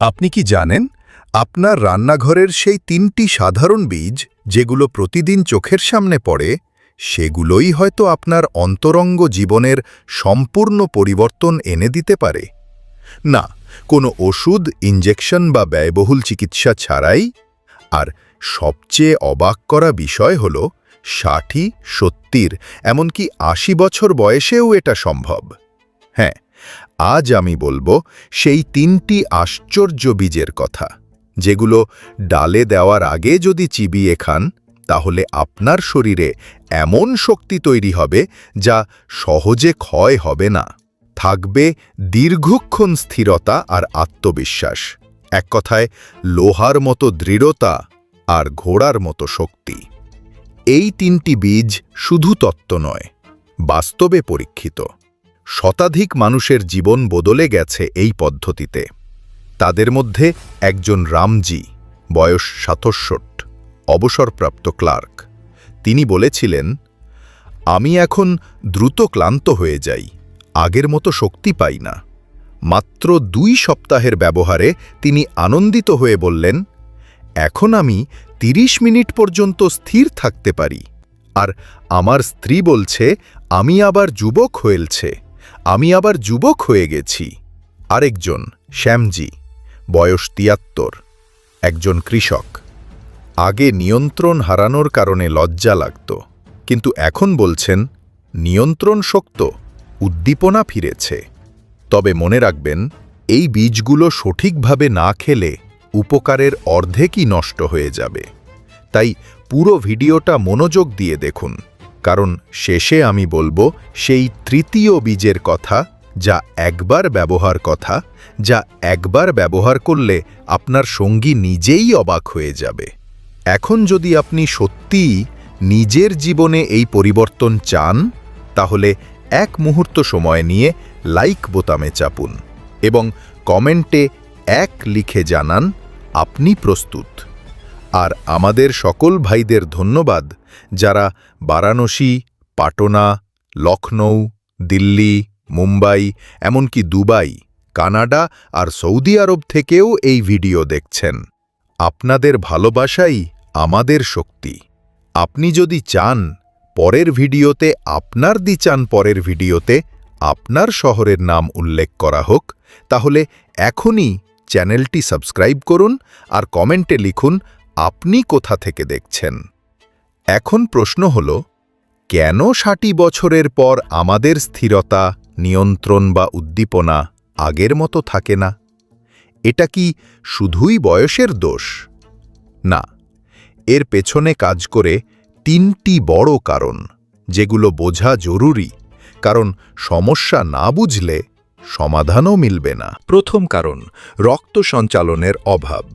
আপনি কি জানেন, আপনার রান্নাঘরের সেই তিনটি সাধারণ বীজ যেগুলো প্রতিদিন চোখের সামনে পড়ে, সেগুলোই হয়তো আপনার অন্তরঙ্গ জীবনের সম্পূর্ণ পরিবর্তন এনে দিতে পারে? না, কোনো ওষুধ ইঞ্জেকশন বা ব্যয়বহুল চিকিৎসা ছাড়াই। আর সবচেয়ে অবাক করা বিষয় হল ষাটই সত্তর, এমনকি আশি বছর বয়সেও এটা সম্ভব। হ্যাঁ আজ আমি বলব সেই তিনটি আশ্চর্য বীজের কথা, যেগুলো ডালে দেওয়ার আগে যদি চিবিয়ে খান, তাহলে আপনার শরীরে এমন শক্তি তৈরি হবে যা সহজে ক্ষয় হবে না। থাকবে দীর্ঘক্ষণ স্থিরতা আর আত্মবিশ্বাস, এক কথায় লোহার মতো দৃঢ়তা আর ঘোড়ার মতো শক্তি। এই তিনটি বীজ শুধু তত্ত্ব নয়, বাস্তবে পরীক্ষিত। শতাধিক মানুষের জীবন বদলে গেছে এই পদ্ধতিতে। তাদের মধ্যে একজন রামজি, বয়স সাতষট অবসরপ্রাপ্ত ক্লার্ক। তিনি বলেছিলেন, আমি এখন দ্রুত ক্লান্ত হয়ে যাই, আগের মতো শক্তি পাই না। মাত্র দুই সপ্তাহের ব্যবহারে তিনি আনন্দিত হয়ে বললেন, এখন আমি ৩০ মিনিট পর্যন্ত স্থির থাকতে পারি। আর আমার স্ত্রী বলছে, আমি আবার যুবক হয়েছে আমি আবার যুবক হয়ে গেছি। আরেকজন, শ্যামজি, বয়স তিয়াত্তর, একজন কৃষক। আগে নিয়ন্ত্রণ হারানোর কারণে লজ্জা লাগত, কিন্তু এখন বলছেন, নিয়ন্ত্রণ শক্ত, উদ্দীপনা ফিরেছে। তবে মনে রাখবেন, এই বীজগুলো সঠিকভাবে না খেলে উপকারের অর্ধেকই নষ্ট হয়ে যাবে। তাই পুরো ভিডিওটা মনোযোগ দিয়ে দেখুন। কারণ শেষে আমি বলব সেই তৃতীয় বীজের কথা, যা একবার ব্যবহার কথা, যা একবার ব্যবহার করলে আপনার সঙ্গী নিজেই অবাক হয়ে যাবে। এখন যদি আপনি সত্যিই নিজের জীবনে এই পরিবর্তন চান, তাহলে এক মুহূর্ত সময় নিয়ে লাইক বোতামে চাপুন এবং কমেন্টে এক লিখে জানান, আপনি প্রস্তুত। আর আমাদের সকল ভাইদের ধন্যবাদ যারা বারাণসী, পাটনা লখনৌ দিল্লি, মুম্বাই, এমনকি দুবাই, কানাডা আর সৌদি আরব থেকেও এই ভিডিও দেখছেন। আপনাদের ভালোবাসাই আমাদের শক্তি। আপনি যদি চান পরের ভিডিওতে আপনার দি চান পরের ভিডিওতে আপনার শহরের নাম উল্লেখ করা হোক, তাহলে এখনই চ্যানেলটি সাবস্ক্রাইব করুন আর কমেন্টে লিখুন, আপনি কোথা থেকে দেখছেন? এখন প্রশ্ন হল, কেন ষাটি বছরের পর আমাদের স্থিরতা, নিয়ন্ত্রণ বা উদ্দীপনা আগের মতো থাকে না? এটা কি শুধুই বয়সের দোষ? না, এর পেছনে কাজ করে তিনটি বড় কারণ, যেগুলো বোঝা জরুরি, কারণ সমস্যা না বুঝলে সমাধানও মিলবে না। প্রথম কারণ, রক্ত সঞ্চালনের অভাব।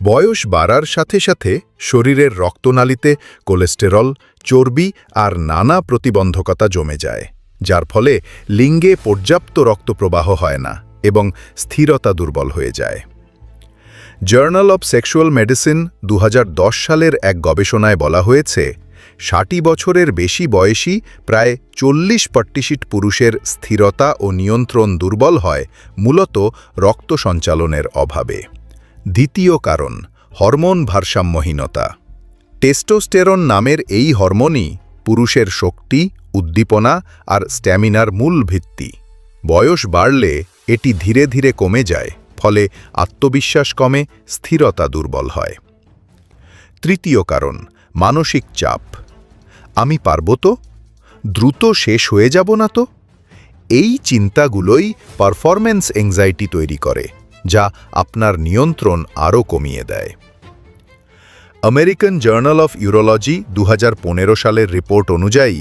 বয়স বাড়ার সাথে সাথে শরীরের রক্তনালীতে কোলেস্টেরল, চর্বি আর নানা প্রতিবন্ধকতা জমে যায়, যার ফলে লিঙ্গে পর্যাপ্ত রক্তপ্রবাহ হয় না এবং স্থিরতা দুর্বল হয়ে যায়। জার্নাল অব সেক্সুয়াল মেডিসিন দু হাজার দশ সালের এক গবেষণায় বলা হয়েছে, ষাটি বছরের বেশি বয়সী প্রায় চল্লিশ পট্টিশিট পুরুষের স্থিরতা ও নিয়ন্ত্রণ দুর্বল হয়, মূলত রক্ত সঞ্চালনের অভাবে। দ্বিতীয় কারণ, হরমোন ভারসাম্যহীনতা। টেস্টোস্টেরন নামের এই হরমোনই পুরুষের শক্তি, উদ্দীপনা আর স্ট্যামিনার মূল ভিত্তি। বয়স বাড়লে এটি ধীরে ধীরে কমে যায়, ফলে আত্মবিশ্বাস কমে, স্থিরতা দুর্বল হয়। তৃতীয় কারণ, মানসিক চাপ। আমি পারব তো? দ্রুত শেষ হয়ে যাব না তো? এই চিন্তাগুলোই পারফরম্যান্স এংজাইটি তৈরি করে। যা আপনার নিয়ন্ত্রণ আরও কমিয়ে দেয়। আমেরিকান জার্নাল অফ ইউরোলজি দু হাজার পনেরো সালের রিপোর্ট অনুযায়ী,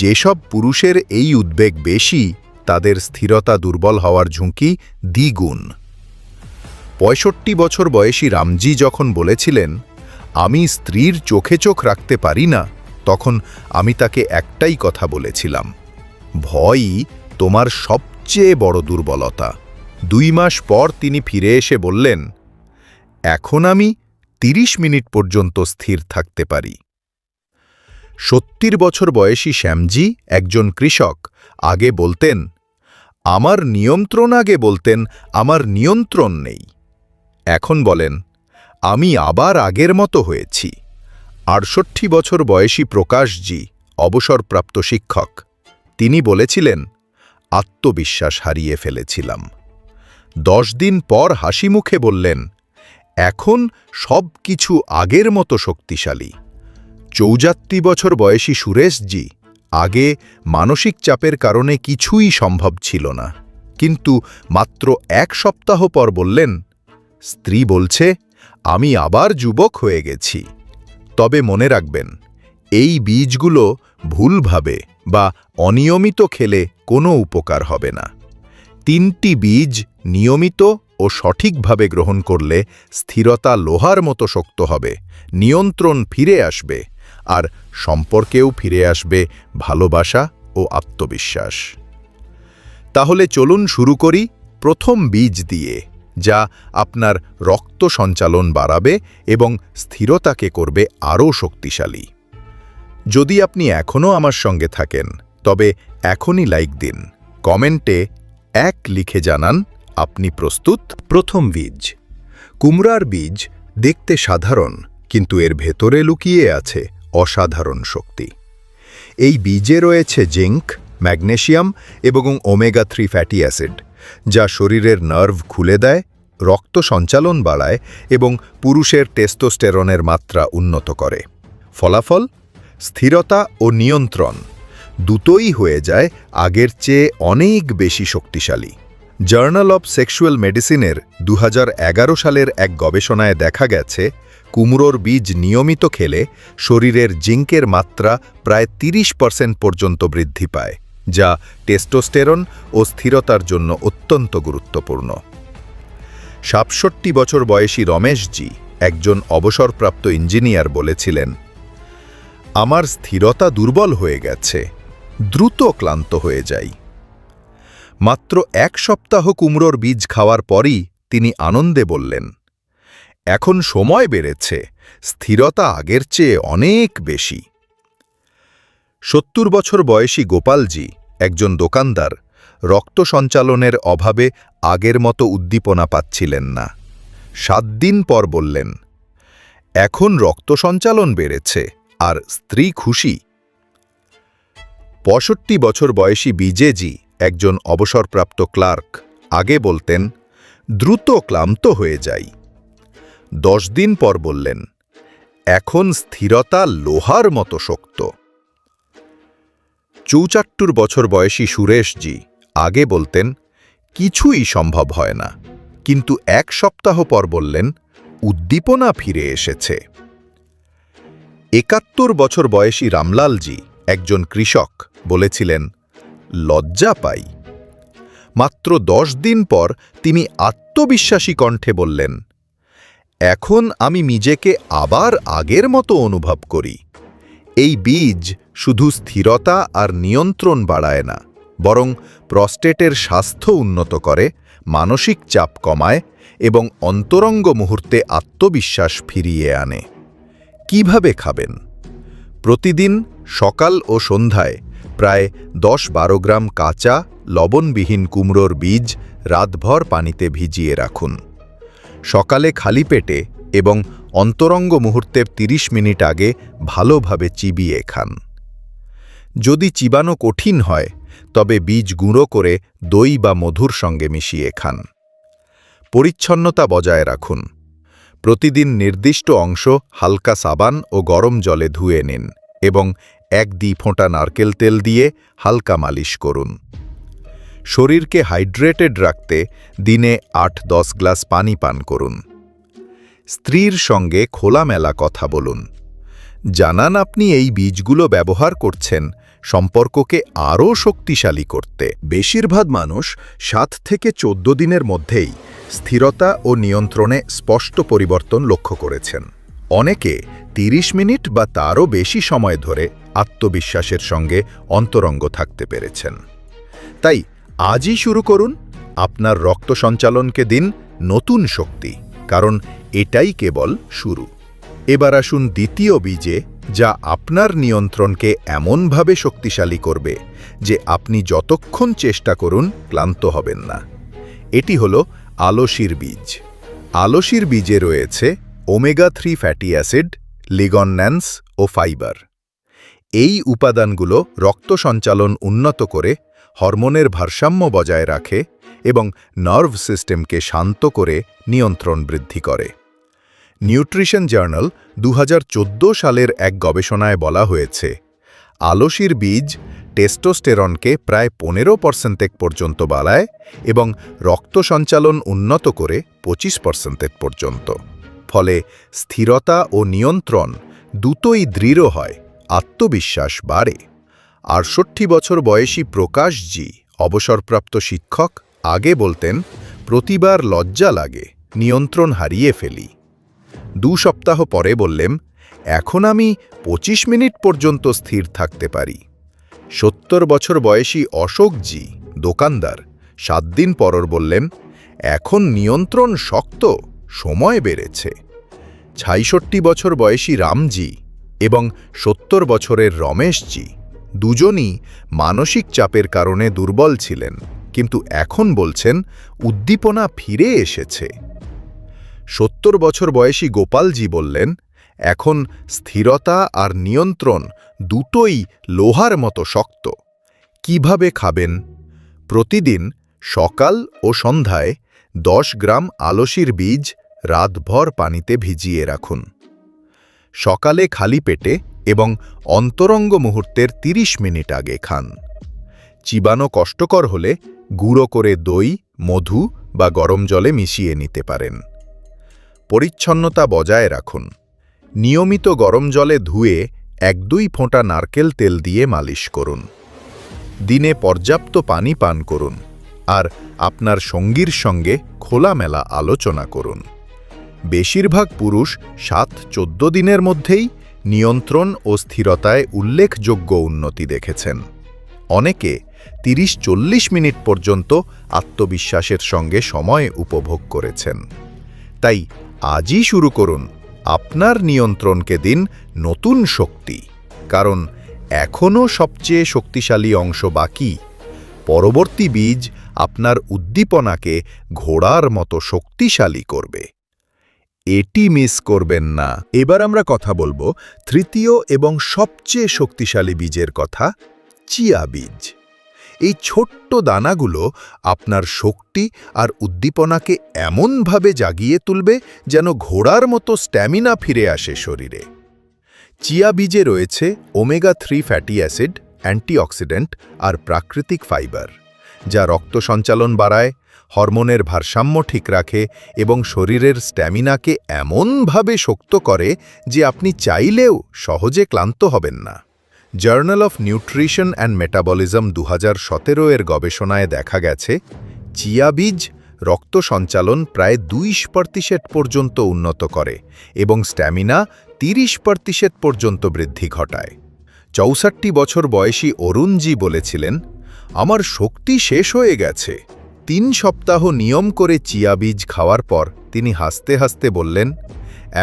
যেসব পুরুষের এই উদ্বেগ বেশি, তাদের স্থিরতা দুর্বল হওয়ার ঝুঁকি দ্বিগুণ। পঁয়ষট্টি বছর বয়সী রামজি যখন বলেছিলেন, আমি স্ত্রীর চোখে চোখ রাখতে পারি না তখন আমি তাকে একটাই কথা বলেছিলাম, ভয়ই তোমার সবচেয়ে বড় দুর্বলতা। দুই মাস পর তিনি ফিরে এসে বললেন, এখন আমি ৩০ মিনিট পর্যন্ত স্থির থাকতে পারি। সত্তর বছর বয়সী শ্যামজি একজন কৃষক, আগে বলতেন, আমার নিয়ন্ত্রণ আগে বলতেন, আমার নিয়ন্ত্রণ নেই। এখন বলেন, আমি আবার আগের মতো হয়েছি। আটষট্টি বছর বয়সী প্রকাশজি, অবসরপ্রাপ্ত শিক্ষক। তিনি বলেছিলেন, আত্মবিশ্বাস হারিয়ে ফেলেছিলাম দশ দিন পর হাসি মুখে বললেন, এখন সব কিছু আগের মতো শক্তিশালী। চৌজাত্তি বছর বয়সী সুরেশজি আগে মানসিক চাপের কারণে কিছুই সম্ভব ছিল না। কিন্তু মাত্র এক সপ্তাহ পর বললেন, স্ত্রী বলছে, আমি আবার যুবক হয়ে গেছি। তবে মনে রাখবেন, এই বীজগুলো ভুলভাবে বা অনিয়মিত খেলে কোনো উপকার হবে না। তিনটি বীজ নিয়মিত ও সঠিকভাবে গ্রহণ করলে স্থিরতা লোহার মতো শক্ত হবে, নিয়ন্ত্রণ ফিরে আসবে, আর সম্পর্কেও ফিরে আসবে ভালোবাসা ও আত্মবিশ্বাস। তাহলে চলুন শুরু করি প্রথম বীজ দিয়ে, যা আপনার রক্ত সঞ্চালন বাড়াবে এবং স্থিরতাকে করবে আরও শক্তিশালী। যদি আপনি এখনও আমার সঙ্গে থাকেন, তবে এখনই লাইক দিন, কমেন্টে এক লিখে জানান, আপনি প্রস্তুত? প্রথম বীজ। কুমড়ার বীজ দেখতে সাধারণ, কিন্তু এর ভেতরে লুকিয়ে আছে অসাধারণ শক্তি। এই বীজে রয়েছে জিঙ্ক ম্যাগনেশিয়াম এবং ওমেগা থ্রি ফ্যাটি অ্যাসিড, যা শরীরের নার্ভ খুলে দেয়, রক্ত সঞ্চালন বাড়ায় এবং পুরুষের টেস্টোস্টেরনের মাত্রা উন্নত করে। ফলাফল? স্থিরতা ও নিয়ন্ত্রণ। দুটোই হয়ে যায় আগের চেয়ে অনেক বেশি শক্তিশালী। জার্নাল অব সেক্সুয়াল মেডিসিনের দু হাজার এগারো সালের এক গবেষণায় দেখা গেছে, কুমড়োর বীজ নিয়মিত খেলে শরীরের জিঙ্কের মাত্রা প্রায় ৩০ পর্যন্ত বৃদ্ধি পায়, যা টেস্টোস্টেরন ও স্থিরতার জন্য অত্যন্ত গুরুত্বপূর্ণ। সাতষট্টি বছর বয়সী রমেশজি একজন অবসরপ্রাপ্ত ইঞ্জিনিয়ার বলেছিলেন, আমার স্থিরতা দুর্বল হয়ে গেছে দ্রুত ক্লান্ত হয়ে যাই। মাত্র এক সপ্তাহ কুমড়োর বীজ খাওয়ার পরই তিনি আনন্দে বললেন, এখন সময় বেড়েছে, স্থিরতা আগের চেয়ে অনেক বেশি। সত্তর বছর বয়সী গোপালজি একজন দোকানদার রক্ত সঞ্চালনের অভাবে আগের মতো উদ্দীপনা পাচ্ছিলেন না। সাত দিন পর বললেন, এখন রক্ত সঞ্চালন বেড়েছে, আর স্ত্রী খুশি পঁয়ষট্টি বছর বয়সী বিজেজি একজন অবসরপ্রাপ্ত ক্লার্ক আগে বলতেন, দ্রুত ক্লান্ত হয়ে যাই। দশ দিন পর বললেন, এখন স্থিরতা লোহার মতো শক্ত। চৌচাট্টুর বছর বয়সী সুরেশজি আগে বলতেন, কিছুই সম্ভব হয় না। কিন্তু এক সপ্তাহ পর বললেন, উদ্দীপনা ফিরে এসেছে। একাত্তর বছর বয়সী রামলালজি একজন কৃষক বলেছিলেন, লজ্জা পাই। মাত্র দশ দিন পর তিনি আত্মবিশ্বাসী কণ্ঠে বললেন, এখন আমি নিজেকে আবার আগের মতো অনুভব করি। এই বীজ শুধু স্থিরতা আর নিয়ন্ত্রণ বাড়ায় না, বরং প্রস্টেটের স্বাস্থ্য উন্নত করে, মানসিক চাপ কমায় এবং অন্তরঙ্গ মুহূর্তে আত্মবিশ্বাস ফিরিয়ে আনে। কীভাবে খাবেন? প্রতিদিন সকাল ও সন্ধ্যায় প্রায় দশ বারো গ্রাম কাঁচা, লবণবিহীন কুমড়োর বীজ রাতভর পানিতে ভিজিয়ে রাখুন। সকালে খালি পেটে এবং অন্তরঙ্গ মুহূর্তের ৩০ মিনিট আগে ভালোভাবে চিবিয়ে খান। যদি চিবানো কঠিন হয়, তবে বীজ গুঁড়ো করে দই বা মধুর সঙ্গে মিশিয়ে খান। পরিচ্ছন্নতা বজায় রাখুন। প্রতিদিন নির্দিষ্ট অংশ হালকা সাবান ও গরম জলে ধুয়ে নিন। এবং এক দি ফোঁটা নারকেল তেল দিয়ে হালকা মালিশ করুন। শরীরকে হাইড্রেটেড রাখতে দিনে আট দশ গ্লাস পানি পান করুন। স্ত্রীর সঙ্গে খোলামেলা কথা বলুন। জানান আপনি এই বীজগুলো ব্যবহার করছেন সম্পর্ককে আরও শক্তিশালী করতে। বেশিরভাগ মানুষ সাত থেকে চোদ্দ দিনের মধ্যেই স্থিরতা ও নিয়ন্ত্রণে স্পষ্ট পরিবর্তন লক্ষ্য করেছেন। অনেকে ৩০ মিনিট বা তারও বেশি সময় ধরে আত্মবিশ্বাসের সঙ্গে অন্তরঙ্গ থাকতে পেরেছেন। তাই আজই শুরু করুন আপনার রক্ত সঞ্চালনকে দিন নতুন শক্তি, কারণ এটাই কেবল শুরু। এবার আসুন দ্বিতীয় বীজে, যা আপনার নিয়ন্ত্রণকে এমনভাবে শক্তিশালী করবে যে আপনি যতক্ষণ চেষ্টা করুন ক্লান্ত হবেন না। এটি হল আলসির বীজ। আলসির বীজে রয়েছে omega three fatty acid lignans ও ফাইবার। এই উপাদানগুলো রক্ত সঞ্চালন উন্নত করে হরমোনের ভারসাম্য বজায় রাখে এবং নার্ভ সিস্টেমকে শান্ত করে নিয়ন্ত্রণ বৃদ্ধি করে। নিউট্রিশন জার্নাল দু হাজার চোদ্দ সালের এক গবেষণায় বলা হয়েছে, আলসির বীজ টেস্টোস্টেরনকে প্রায় পনেরো পার্সেন্টেক পর্যন্ত বাড়ায় এবং রক্ত সঞ্চালন উন্নত করে পঁচিশ পার্সেন্টেক পর্যন্ত। ফলে স্থিরতা ও নিয়ন্ত্রণ দুটোই দৃঢ় হয়, আত্মবিশ্বাস বাড়ে। আটষট্টি বছর বয়সী প্রকাশজি, অবসরপ্রাপ্ত শিক্ষক, আগে বলতেন, প্রতিবার লজ্জা লাগে, নিয়ন্ত্রণ হারিয়ে ফেলি। দু সপ্তাহ পরে বললেম এখন আমি ২৫ মিনিট পর্যন্ত স্থির থাকতে পারি। সত্তর বছর বয়সী অশোকজি, দোকানদার, সাত দিন পরর বললেন, এখন নিয়ন্ত্রণ শক্ত, সময় বেড়েছে। ছাইষট্টি বছর বয়সী রামজি এবং সত্তর বছরের রমেশজি দুজনই মানসিক চাপের কারণে দুর্বল ছিলেন, কিন্তু এখন বলছেন উদ্দীপনা ফিরে এসেছে। সত্তর বছর বয়সী গোপালজি বললেন, এখন স্থিরতা আর নিয়ন্ত্রণ দুটোই লোহার মতো শক্ত। কীভাবে খাবেন? প্রতিদিন সকাল ও সন্ধ্যায় দশ গ্রাম আলসির বীজ রাতভর পানিতে ভিজিয়ে রাখুন। সকালে খালি পেটে এবং অন্তরঙ্গ মুহূর্তের ৩০ মিনিট আগে খান। চিবানো কষ্টকর হলে গুঁড়ো করে দই, মধু বা গরম জলে মিশিয়ে নিতে পারেন। পরিচ্ছন্নতা বজায় রাখুন। নিয়মিত গরম জলে ধুয়ে এক দুই ফোঁটা নারকেল তেল দিয়ে মালিশ করুন। দিনে পর্যাপ্ত পানি পান করুন। আর আপনার সঙ্গীর সঙ্গে খোলামেলা আলোচনা করুন। বেশিরভাগ পুরুষ সাত চোদ্দ দিনের মধ্যেই নিয়ন্ত্রণ ও স্থিরতায় উল্লেখযোগ্য উন্নতি দেখেছেন। অনেকে তিরিশ চল্লিশ মিনিট পর্যন্ত আত্মবিশ্বাসের সঙ্গে সময় উপভোগ করেছেন। তাই আজই শুরু করুন আপনার নিয়ন্ত্রণকে দিন নতুন শক্তি। কারণ এখনও সবচেয়ে শক্তিশালী অংশ বাকি। পরবর্তী বীজ আপনার উদ্দীপনাকে ঘোড়ার মতো শক্তিশালী করবে। এটি মিস করবেন না। এবার আমরা কথা বলব তৃতীয় এবং সবচেয়ে শক্তিশালী বীজের কথা, চিয়া বীজ। এই ছোট্ট দানাগুলো আপনার শক্তি আর উদ্দীপনাকে এমনভাবে জাগিয়ে তুলবে যেন ঘোড়ার মতো স্ট্যামিনা ফিরে আসে শরীরে। চিয়া বীজে রয়েছে omega three fatty acid, antioxidant আর প্রাকৃতিক ফাইবার, যা রক্ত সঞ্চালন বাড়ায় হরমোনের ভারসাম্য ঠিক রাখে এবং শরীরের স্ট্যামিনাকে এমনভাবে শক্ত করে যে আপনি চাইলেও সহজে ক্লান্ত হবেন না। Journal of Nutrition and Metabolism দু হাজার সতেরো এর গবেষণায় দেখা গেছে, চিয়া বীজ রক্ত সঞ্চালন প্রায় দুই প্রতিশত পর্যন্ত উন্নত করে এবং স্ট্যামিনা তিরিশ প্রতিশত পর্যন্ত বৃদ্ধি ঘটায়। চৌষট্টি বছর বয়সী অরুণজি বলেছিলেন, আমার শক্তি শেষ হয়ে গেছে। তিন সপ্তাহ নিয়ম করে চিয়া বীজ খাওয়ার পর তিনি হাসতে হাসতে বললেন,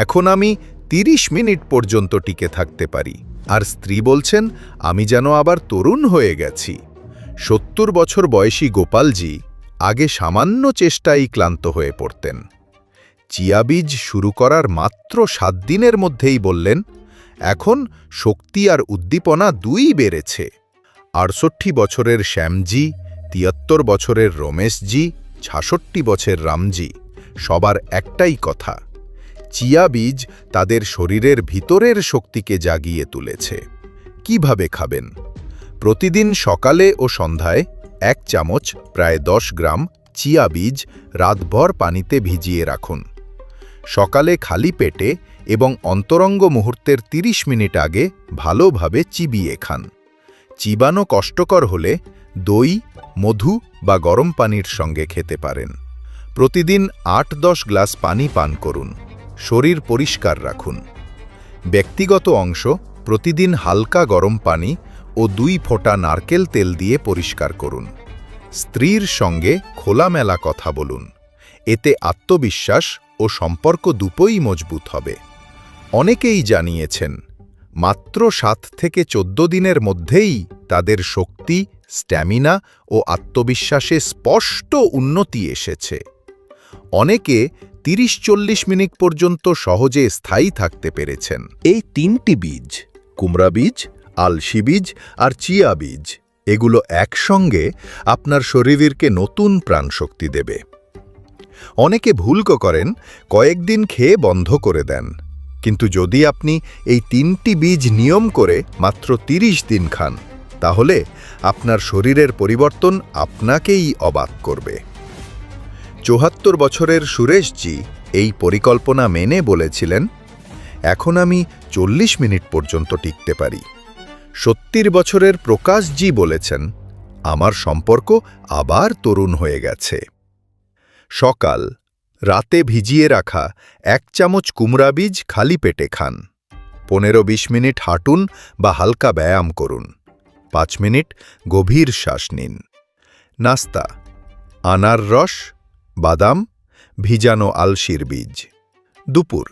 এখন আমি ৩০ মিনিট পর্যন্ত টিকে থাকতে পারি। আর স্ত্রী বলছেন, আমি যেন আবার তরুণ হয়ে গেছি। সত্তর বছর বয়সী গোপালজি আগে সামান্য চেষ্টাই ক্লান্ত হয়ে পড়তেন। চিয়া বীজ শুরু করার মাত্র সাত দিনের মধ্যেই বললেন, এখন শক্তি আর উদ্দীপনা দুই বেড়েছে। আটষট্টি বছরের শ্যামজি তিয়াত্তর বছরের রমেশজি, ছাষট্টি বছর রামজি, সবার একটাই কথা, চিয়া বীজ তাদের শরীরের ভিতরের শক্তিকে জাগিয়ে তুলেছে। কীভাবে খাবেন? প্রতিদিন সকালে ও সন্ধ্যায় এক চামচ, প্রায় দশ গ্রাম চিয়া বীজ রাতভর পানিতে ভিজিয়ে রাখুন। সকালে খালি পেটে এবং অন্তরঙ্গ মুহূর্তের ৩০ মিনিট আগে ভালোভাবে চিবিয়ে খান। চিবানো কষ্টকর হলে দই, মধু বা গরম পানির সঙ্গে খেতে পারেন। প্রতিদিন আট দশ গ্লাস পানি পান করুন। শরীর পরিষ্কার রাখুন। ব্যক্তিগত অংশ প্রতিদিন হালকা গরম পানি ও দুই ফোঁটা নারকেল তেল দিয়ে পরিষ্কার করুন। স্ত্রীর সঙ্গে খোলামেলা কথা বলুন। এতে আত্মবিশ্বাস ও সম্পর্ক দুপই মজবুত হবে। অনেকেই জানিয়েছেন, মাত্র সাত থেকে চোদ্দ দিনের মধ্যেই তাদের শক্তি স্ট্যামিনা ও আত্মবিশ্বাসে স্পষ্ট উন্নতি এসেছে। অনেকে তিরিশ চল্লিশ মিনিট পর্যন্ত সহজে স্থায়ী থাকতে পেরেছেন। এই তিনটি বীজ, কুমড়া বীজ, আলসি বীজ আর চিয়া বীজ, এগুলো একসঙ্গে আপনার শরীরকে নতুন প্রাণশক্তি দেবে। অনেকে ভুল করেন, কয়েকদিন খেয়ে বন্ধ করে দেন। কিন্তু যদি আপনি এই তিনটি বীজ নিয়ম করে মাত্র ৩০ দিন খান তাহলে আপনার শরীরের পরিবর্তন আপনাকেই অবাক করবে। চৌহাত্তর বছরের সুরেশজি এই পরিকল্পনা মেনে বলেছিলেন, এখন আমি চল্লিশ মিনিট পর্যন্ত টিকতে পারি। সত্তর বছরের প্রকাশজি বলেছেন, আমার সম্পর্ক আবার তরুণ হয়ে গেছে। সকাল, রাতে ভিজিয়ে রাখা এক চামচ কুমড়া বীজ খালি পেটে খান। পনেরো বিশ মিনিট হাঁটুন বা হালকা ব্যায়াম করুন। পাঁচ মিনিট গভীর শ্বাস নিন। নাস্তা, আনার রস, বাদাম, ভিজানো আলসির বীজ। দুপুর,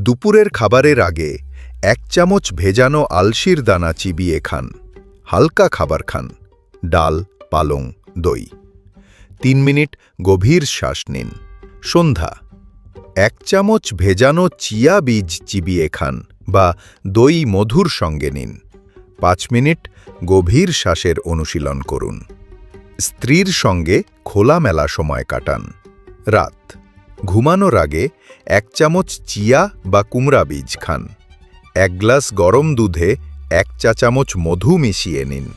দুপুরের খাবারের আগে এক চামচ ভেজানো আলসির দানা চিবিয়ে খান, হালকা খাবার খান, ডাল, পালং, দই। তিন মিনিট গভীর শ্বাস নিন। সন্ধ্যা, এক চামচ ভেজানো চিয়া বীজ চিবিয়ে খান বা দই মধুর সঙ্গে নিন। পাঁচ মিনিট গভীর শ্বাসের অনুশীলন করুন। স্ত্রীর সঙ্গে খোলামেলা সময় কাটান। রাত। ঘুমানোর আগে এক চামচ চিয়া বা কুমড়া বীজ খান। এক গ্লাস গরম দুধে এক চা চামচ মধু মিশিয়ে নিন।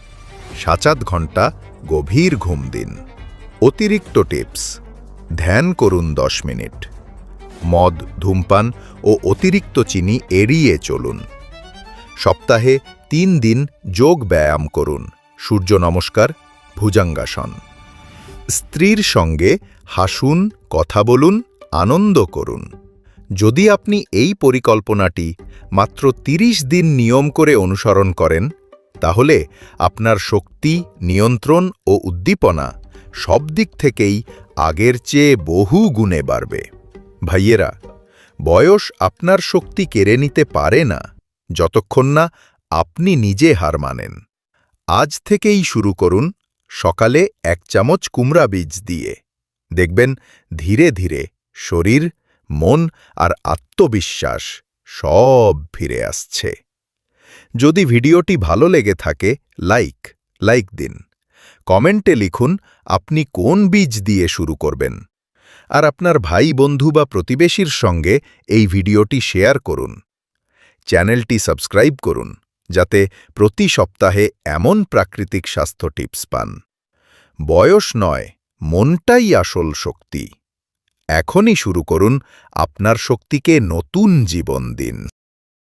সাত ঘণ্টা গভীর ঘুম দিন। অতিরিক্ত টিপস। ধ্যান করুন দশ মিনিট। মদ, ধূমপান ও অতিরিক্ত চিনি এড়িয়ে চলুন। সপ্তাহে তিন দিন যোগ ব্যায়াম করুন। সূর্য নমস্কার, ভুজাঙ্গাসন। স্ত্রীর সঙ্গে হাসুন, কথা বলুন, আনন্দ করুন। যদি আপনি এই পরিকল্পনাটি মাত্র ৩০ দিন নিয়ম করে অনুসরণ করেন, তাহলে আপনার শক্তি, নিয়ন্ত্রণ ও উদ্দীপনা সব দিক থেকেই আগের চেয়ে বহু গুণে বাড়বে। ভাইয়েরা, বয়স আপনার শক্তি কেড়ে নিতে পারে না। যতক্ষণ না আপনি নিজে হার মানেন। আজ থেকেই শুরু করুন সকালে এক চামচ কুমড়া বীজ দিয়ে। দেখবেন ধীরে ধীরে শরীর, মন আর আত্মবিশ্বাস সব ফিরে আসছে। যদি ভিডিওটি ভালো লেগে থাকে, লাইক লাইক দিন। কমেন্টে লিখুন আপনি কোন বীজ দিয়ে শুরু করবেন। আর আপনার ভাই, বন্ধু বা প্রতিবেশীর সঙ্গে এই ভিডিওটি শেয়ার করুন। চ্যানেলটি সাবস্ক্রাইব করুন। যাতে প্রতি সপ্তাহে এমন প্রাকৃতিক স্বাস্থ্য টিপস পান। বয়স নয়, মনটাই আসল শক্তি। এখনই শুরু করুন আপনার শক্তিকে নতুন জীবন দিন।